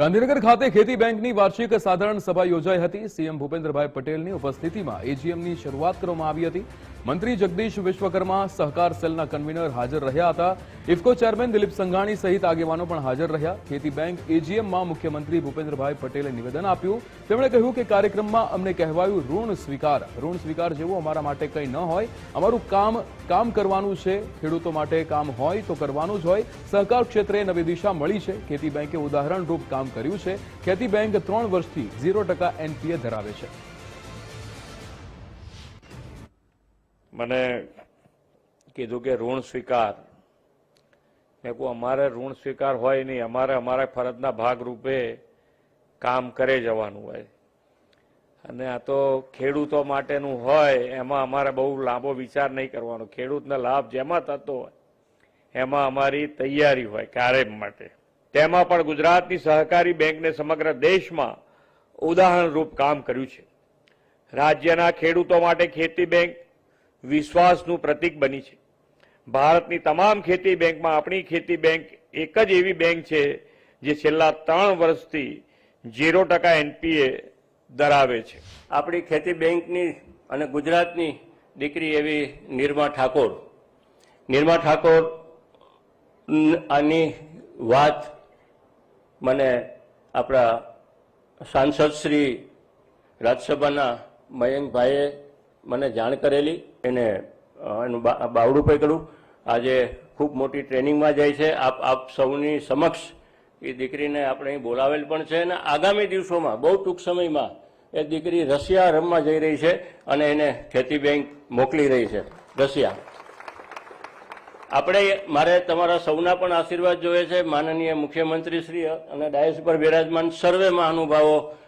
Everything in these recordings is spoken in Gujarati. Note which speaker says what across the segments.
Speaker 1: ગાંધીનગર ખાતે ખેતી બેંકની વાર્ષિક સાધારણ સભા યોજાઈ હતી. સીએમ ભૂપેન્દ્રભાઈ પટેલની ઉપસ્થિતિમાં એજીએમની શરૂઆત કરવામાં આવી હતી. મંત્રી જગદીશ વિશ્વકર્મા સહકાર સેલના કન્વીનર હાજર રહ્યા હતા. ઇફકો ચેરમેન દિલીપ સંઘાણી સહિત આગેવાનો પણ હાજર રહ્યા. ખેતી બેંક એજીએમમાં મુખ્યમંત્રી ભૂપેન્દ્રભાઈ પટેલે નિવેદન આપ્યું. તેમણે કહ્યું કે કાર્યક્રમમાં અમને કહેવાયું ઋણ સ્વીકાર. ઋણ સ્વીકાર જેવું અમારા માટે કંઈ ન હોય. અમારું કામ કામ કરવાનું છે. ખેડૂતો માટે કામ હોય તો કરવાનું જ હોય. સહકાર ક્ષેત્રે નવી દિશા મળી છે. ખેતી બેંકે ઉદાહરણરૂપ કામ કર્યું છે. ખેતી બેંક ત્રણ વર્ષથી ઝીરો ટકા એનપીએ ધરાવે છે.
Speaker 2: મને કીધું કે ઋણ સ્વીકાર. મેં કહું, અમારે ઋણ સ્વીકાર હોય નહીં. અમારે અમારા ફરજના ભાગરૂપે કામ કરે જવાનું હોય. અને આ તો ખેડૂતો માટેનું હોય, એમાં અમારે બહુ લાંબો વિચાર નહીં કરવાનો. ખેડૂતને લાભ જેમાં થતો હોય, એમાં અમારી તૈયારી હોય ક્યારે માટે. તેમાં પણ ગુજરાતની સહકારી બેંકને સમગ્ર દેશમાં ઉદાહરણરૂપ કામ કર્યું છે. રાજ્યના ખેડૂતો માટે ખેતી બેંક વિશ્વાસનું પ્રતીક બની છે. ભારતની તમામ ખેતી બેંકમાં આપણી ખેતી બેંક એક જ એવી બેંક છે જે છેલ્લા ત્રણ વર્ષથી ઝીરો ટકા એનપીએ ધરાવે છે.
Speaker 3: આપણી ખેતી બેંકની અને ગુજરાતની દીકરી એવી નિર્મા ઠાકોર. નિર્મા ઠાકોર આની વાત મને આપણા સાંસદ શ્રી રાજ્યસભાના મયંકભાઈએ મને જાણ કરેલી, એને એનું બાવડું પકડ્યું. આજે ખૂબ મોટી ટ્રેનિંગમાં જાય છે. આપ આપ સૌની સમક્ષ એ દીકરીને આપણે અહીં બોલાવેલ પણ છે અને આગામી દિવસોમાં, બહુ ટૂંક સમયમાં, એ દીકરી રશિયા રમવા જઈ રહી છે અને એને ખેતી બેંક મોકલી રહી છે. રશિયા. આપણે, મારે તમારા સૌના પણ આશીર્વાદ જોઈએ છે. માનનીય મુખ્યમંત્રી શ્રી અને ડાયસ પર બિરાજમાન સર્વે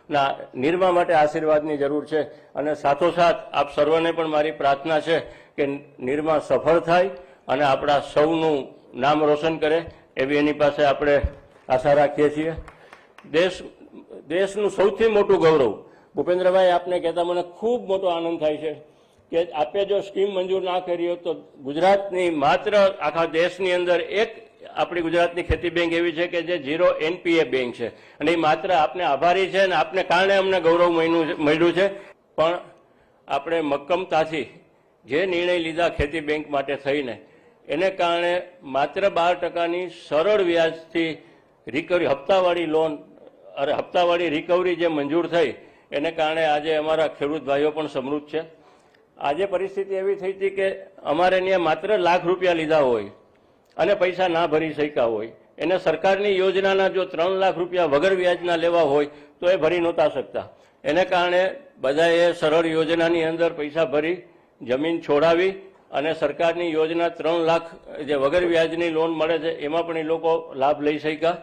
Speaker 3: મહાનુભાવોના નિર્મા માટે આશીર્વાદની જરૂર છે અને સાથોસાથ આપ સર્વને પણ મારી પ્રાર્થના છે કે નિર્મા સફળ થાય અને આપણા સૌનું નામ રોશન કરે એવી એની પાસે આપણે આશા રાખીએ છીએ. દેશ, દેશનું સૌથી મોટું ગૌરવ. ભૂપેન્દ્રભાઈ, આપને કહેતા મને ખૂબ મોટો આનંદ થાય છે કે આપે જો સ્કીમ મંજૂર ના કરી હોત તો ગુજરાતની માત્ર આખા દેશની અંદર એક આપણી ગુજરાતની ખેતી બેંક એવી છે કે જે ઝીરો એનપીએ બેંક છે. અને એ માત્ર આપને આભારી છે અને આપને કારણે અમને ગૌરવ મળ્યું છે- પણ આપણે મક્કમતાથી જે નિર્ણય લીધા ખેતી બેંક માટે થઈને, એને કારણે માત્ર બાર ટકાની સરળ વ્યાજથી રિકવરી હપ્તાવાળી લોન અરે હપ્તાવાળી રિકવરી જે મંજૂર થઈ, એને કારણે આજે અમારા ખેડૂત ભાઈઓ પણ સમૃદ્ધ છે. આજે પરિસ્થિતિ એવી થઈ હતી કે અમારે ત્યાં માત્ર લાખ રૂપિયા લીધા હોય અને પૈસા ના ભરી શક્યા હોય. એને સરકારની યોજનાના જો ત્રણ લાખ રૂપિયા વગર વ્યાજના લેવા હોય, તો એ ભરી નહોતા શકતા. એને કારણે બધાએ સરળ યોજનાની અંદર પૈસા ભરી, જમીન છોડાવી અને સરકારની યોજના ત્રણ લાખ જે વગર વ્યાજની લોન મળે છે, એમાં પણ એ લોકો લાભ લઈ શક્યા.